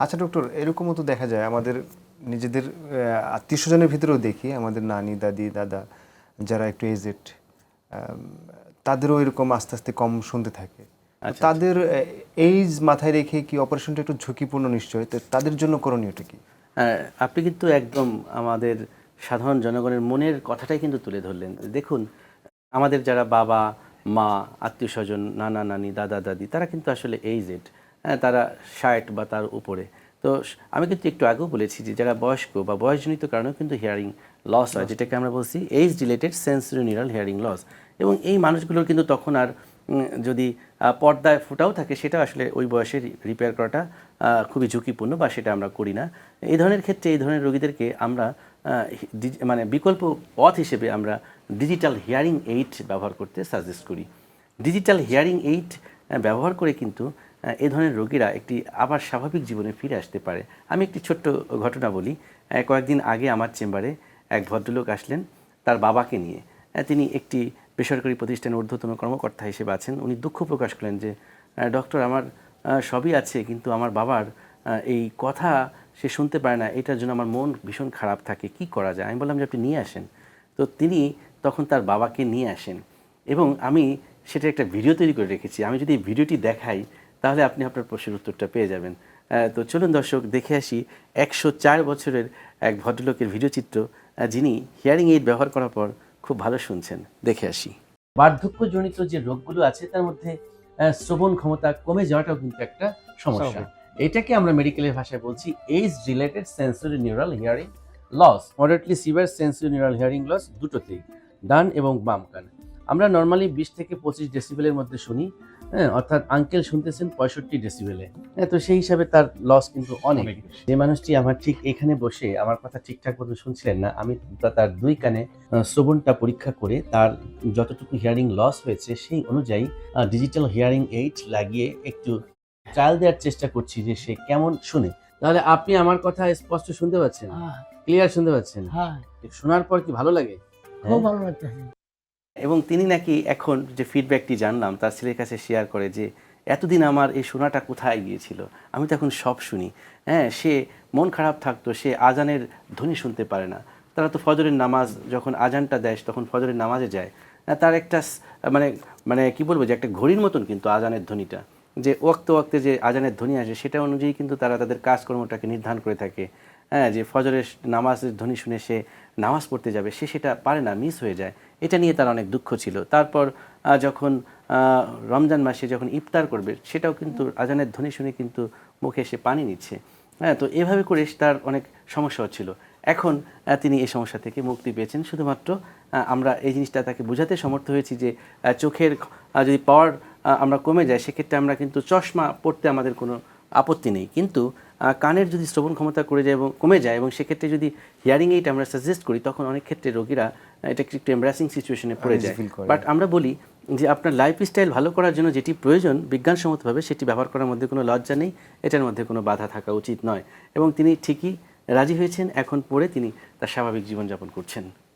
আচ্ছা ডক্টর এরকমও তো দেখা যায় আমাদের নিজেদের আত্মীয় স্বজনের ভিতরেও দেখি আমাদের নানি দাদি দাদা যারা একটু এজেড তাদেরও এরকম আস্তে আস্তে কম শুনতে থাকে। আচ্ছা, তাদের এইজ মাথায় রেখে কি অপারেশনটা একটু ঝুঁকিপূর্ণ নিশ্চয় তো তাদের জন্য করণীয়টা কি? হ্যাঁ, আপনি কিন্তু একদম আমাদের সাধারণ জনগণের মনের কথাটাই কিন্তু তুলে ধরলেন। দেখুন আমাদের যারা বাবা মা আত্মীয় স্বজন নানা নানি দাদা দাদি তারা কিন্তু আসলে এইজেড তারা ষাট বা তার উপরে। তো আমি কিন্তু একটু আগেও বলেছি যে যারা বয়স্ক বা বয়সজনিত কারণেও কিন্তু হিয়ারিং লস হয় যেটাকে আমরা বলছি age related sensory neural hearing loss এবং এই মানুষগুলোর কিন্তু তখন আর যদি পর্দায় ফুটাও থাকে সেটা আসলে ওই বয়সে রিপেয়ার করাটা খুবই ঝুঁকিপূর্ণ বা সেটা আমরা করি না। এই ধরনের ক্ষেত্রে এই ধরনের রোগীদেরকে আমরা মানে বিকল্প পথ হিসেবে আমরা ডিজিটাল হিয়ারিং এইড ব্যবহার করতে সাজেস্ট করি। ডিজিটাল হিয়ারিং এইড ব্যবহার করে কিন্তু এই ধরনের রোগীরা একটি আবার স্বাভাবিক জীবনে ফিরে আসতে পারে। আমি একটি ছোট্ট ঘটনা বলি। কয়েকদিন আগে আমার চেম্বারে এক ভদ্রলোক আসলেন তার বাবাকে নিয়ে। তিনি একটি বেসরকারি প্রতিষ্ঠানের ঊর্ধ্বতন কর্মকর্তা হিসেবে আছেন। উনি দুঃখ প্রকাশ করলেন যে ডক্টর, আমার সবই আছে, কিন্তু আমার বাবার এই কথা সে শুনতে পারে না। এটার জন্য আমার মন ভীষণ খারাপ থাকে। কি করা যায়? আমি বললাম যে, আপনি নিয়ে আসেন। তো তিনি তখন তার বাবাকে নিয়ে আসেন এবং আমি সেটা একটা ভিডিও তৈরি করে রেখেছি। আমি যদি এই ভিডিওটি দেখাই তাহলে আপনি আপনার প্রশ্নের উত্তরটা পেয়ে যাবেন। তো চলুন দর্শক দেখে আসি একশো চার বছরের এক ভদ্রলোকের ভিডিও চিত্র যিনি হিয়ারিং এইড ব্যবহার করার পর খুব ভালো শুনছেন। দেখে আসি। বার্ধক্যজনিত যে রোগগুলো আছে তার মধ্যে শ্রবণ ক্ষমতা কমে যাওয়াটাও কিন্তু একটা সমস্যা। এটাকে আমরা মেডিকেলের ভাষায় বলছি age related sensory neural hearing loss moderately severe sensory neural hearing loss দুটোতেই ডান এবং বাম কান। আমরা নর্মালি বিশ থেকে পঁচিশ ডেসিবেলের মধ্যে শুনি হ্যাঁ অর্থাৎ আঙ্কেল শুনতেছেন পঁয়ষট্টি ডেসিবেলে হ্যাঁ তো সেই হিসাবে তার লস কিন্তু অনেক। যে মানুষটি আমার ঠিক এখানে বসে আমার কথা ঠিকঠাক মতো শুনছিলেন না আমি তার দুই কানে শ্রবণটা পরীক্ষা করে তার যতটুকু হিয়ারিং লস হয়েছে সেই অনুযায়ী ডিজিটাল হিয়ারিং এইড লাগিয়ে একটু ট্রায়াল দেওয়ার চেষ্টা করছি যে সে কেমন শুনে। তাহলে আপনি আমার কথা স্পষ্ট শুনতে পাচ্ছেন? হ্যাঁ। ক্লিয়ার শুনতে পাচ্ছেন? হ্যাঁ। শোনার পর কি ভালো লাগে? খুব ভালো লাগতেছে। এবং তিনি নাকি এখন যে ফিডব্যাকটি জানলাম তার ছেলের কাছে শেয়ার করে যে এতদিন আমার এই শোনাটা কোথায় গিয়েছিল? আমি তো এখন সব শুনি। হ্যাঁ সে মন খারাপ থাকতো সে আজানের ধ্বনি শুনতে পারে না। তারা তো ফজরের নামাজ যখন আজানটা দেয় তখন ফজরের নামাজে যায়। হ্যাঁ, তার একটা মানে মানে কি বলব যে একটা ঘড়ির মতন কিন্তু আজানের ধ্বনিটা। যে ওক্তে ওক্তে যে আজানের ধ্বনি আসে সেটা অনুযায়ী কিন্তু তারা তাদের কাজকর্মটাকে নির্ধারণ করে থাকে। হ্যাঁ যে ফজরের নামাজের ধ্বনি শুনে সে নামাজ পড়তে যাবে, সে সেটা পারে না মিস হয়ে যায়। এটা নিয়ে তার অনেক দুঃখ ছিল। তারপর যখন রমজান মাসে যখন ইফতার করবে, সেটাও কিন্তু আজানের ধ্বনি শুনে কিন্তু মুখে সে পানি নিচ্ছে। হ্যাঁ তো এভাবে করে তার অনেক সমস্যা হচ্ছিল এখন তিনি এই সমস্যা থেকে মুক্তি পেয়েছেন। শুধুমাত্র আমরা এই জিনিসটা তাকে বোঝাতে সমর্থ হয়েছি যে চোখের যদি পাওয়ার আমরা কমে যায়, সেক্ষেত্রে আমরা কিন্তু চশমা পড়তে আমাদের কোনো আপত্তি নেই। কিন্তু কানের যদি শ্রবণ ক্ষমতা করে যায় এবং কমে যায় এবং সেক্ষেত্রে যদি হিয়ারিং এইট আমরা সাজেস্ট করি তখন অনেক ক্ষেত্রে রোগীরা এটা একটু এমব্রাসিং সিচুয়েশনে পড়ে যায়। বাট আমরা বলি যে আপনার লাইফস্টাইল ভালো করার জন্য যেটি প্রয়োজন বিজ্ঞানসম্মতভাবে সেটি ব্যবহার করার মধ্যে কোনো লজ্জা নেই এটার মধ্যে কোনো বাধা থাকা উচিত নয়। এবং তিনি ঠিকই রাজি হয়েছেন এখন পরে তিনি তার স্বাভাবিক জীবনযাপন করছেন।